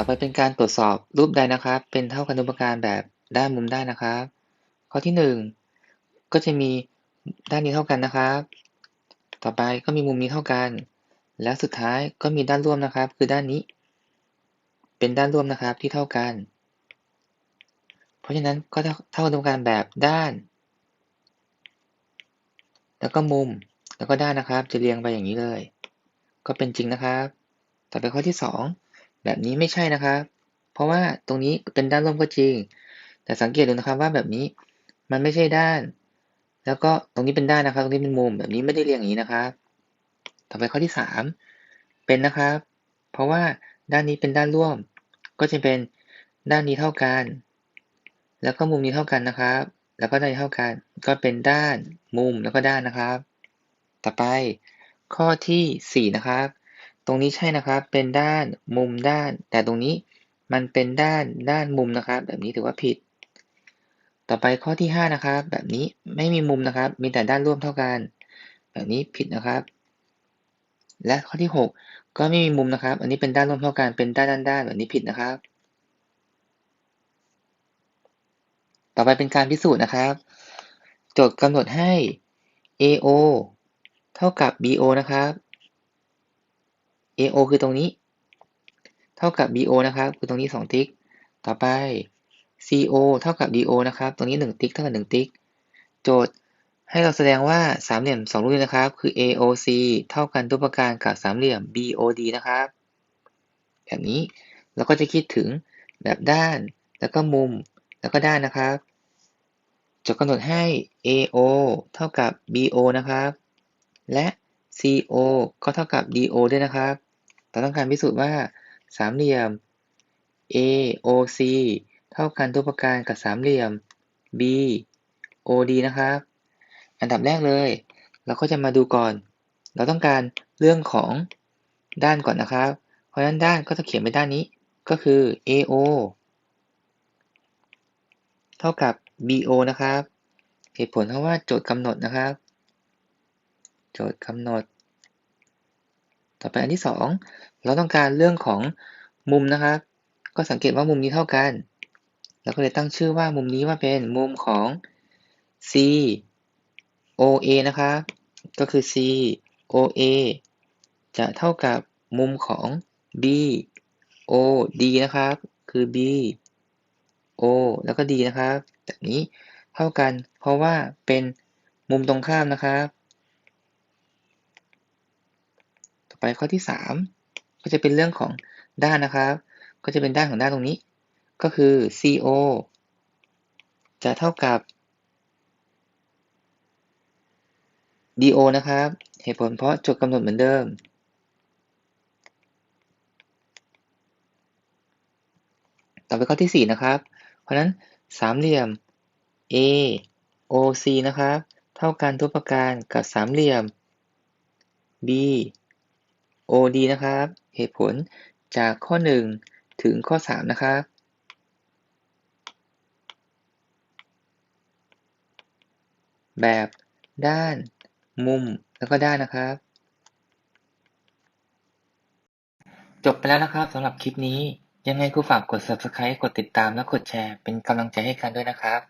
ต่อไปเป็นการตรวจสอบรูปใดนะครับ เป็นเท่ากันทุกปการแบบด้านมุมได้นะครับ ข้อที่หนึ่งก็จะมีด้านนี้เท่ากันนะครับ ต่อไปก็มีมุมนี้เท่ากัน แล้วสุดท้ายก็มีด้านร่วมนะครับ คือด้านนี้ เป็นด้านร่วมนะครับที่เท่ากัน เพราะฉะนั้นก็เท่ากันทุกปการแบบด้าน แล้วก็มุมแล้วก็ด้านนะครับ จะเรียงไปอย่างนี้เลย ก็เป็นจริงนะครับ ต่อไปข้อที่สอง แบบนี้ไม่ใช่นะครับ เพราะว่าตรงนี้เป็นด้านร่วมก็จริง แต่สังเกตดูนะครับว่าแบบนี้มันไม่ใช่ด้าน แล้วก็ตรงนี้เป็นด้านนะครับ ตรงนี้เป็นมุมแบบนี้ไม่ได้เรียงอย่างนี้นะครับ ต่อไปข้อที่สามเป็นนะครับ เพราะว่าด้านนี้เป็นด้านร่วม ก็จะเป็นด้านนี้เท่ากัน แล้วก็มุมนี้เท่ากันนะครับ แล้วก็ด้านนี้เท่ากัน ก็เป็นด้านมุมแล้วก็ด้านนะครับ ต่อไปข้อที่สี่นะครับ ตรงนี้ใช่นะครับ เป็นด้านมุมด้าน แต่ตรงนี้มันเป็นด้านด้านมุมนะครับ แบบนี้ถือว่าผิด ต่อไปข้อที่ห้านะครับ แบบนี้ไม่มีมุมนะครับ มีแต่ด้านร่วมเท่ากัน แบบนี้ผิดนะครับ และข้อที่หกก็ไม่มีมุมนะครับ อันนี้เป็นด้านร่วมเท่ากัน เป็นด้านด้านด้านแบบนี้ผิดนะครับ ต่อไปเป็นการพิสูจน์นะครับ โจทย์กำหนดให้ AO เท่ากับ BO นะครับ AO คือตรงนี้ เท่ากับ BO นะครับ คือตรงนี้ 2 ติ๊ก ต่อไป CO เท่ากับ DO นะครับ ตรงนี้ 1 ติ๊ก เท่ากับ 1 ติ๊ก โจทย์ให้เราแสดงว่าสามเหลี่ยม2รูปนี้นะครับ คือ AOC เท่ากันทุกประการกับสามเหลี่ยม BOD นะครับ แบบนี้เราก็จะคิดถึงแบบด้าน แล้วก็มุม แล้วก็ด้านนะครับจะกำหนดให้ AO เท่ากับ BO นะครับ และ CO ก็เท่ากับ DO ด้วยนะครับ เราต้องการพิสูจน์ว่าสามเหลี่ยม AOC เท่ากันทุกประการกับสามเหลี่ยม BOD นะครับ อันดับแรกเลย เราก็จะมาดูก่อน เราต้องการเรื่องของด้านก่อนนะครับ เพราะฉะนั้นด้านก็จะเขียนไปด้านนี้ ก็คือ AO เท่ากับ BO นะครับ เหตุผลเพราะว่าโจทย์กำหนดนะครับ โจทย์กำหนด ต่อไปอันที่ 2 เราต้องการเรื่องของมุมนะครับ ก็สังเกตว่ามุมนี้เท่ากันเราก็เลยตั้งชื่อว่ามุมนี้ว่าเป็นมุมของ C OA นะครับ ก็คือ C OA จะเท่ากับมุมของ B OD นะครับ คือ B O แล้วก็ D นะครับแบบนี้เท่ากัน เพราะว่าเป็นมุมตรงข้ามนะครับ ต่อ ไปข้อที่ 3 ก็จะเป็นเรื่องของด้านนะครับ ก็จะเป็นด้านของด้านตรงนี้ ก็คือ CO จะเท่ากับ DO นะครับ เหตุผลเพราะโจทย์กำหนดเหมือนเดิม ต่อไปข้อที่ 4 นะครับ เพราะนั้นสามเหลี่ยม AOC นะครับ เท่ากันทุกประการกับสามเหลี่ยม B BOD นะครับ เหตุผลจากข้อ 1 ถึงข้อ 3 นะครับแบบด้านมุมแล้วก็ด้านนะครับ จบไปแล้วนะครับสำหรับคลิปนี้ ยังไงก็ฝากกด subscribe กดติดตามและกดแชร์เป็นกำลังใจให้กันด้วยนะครับ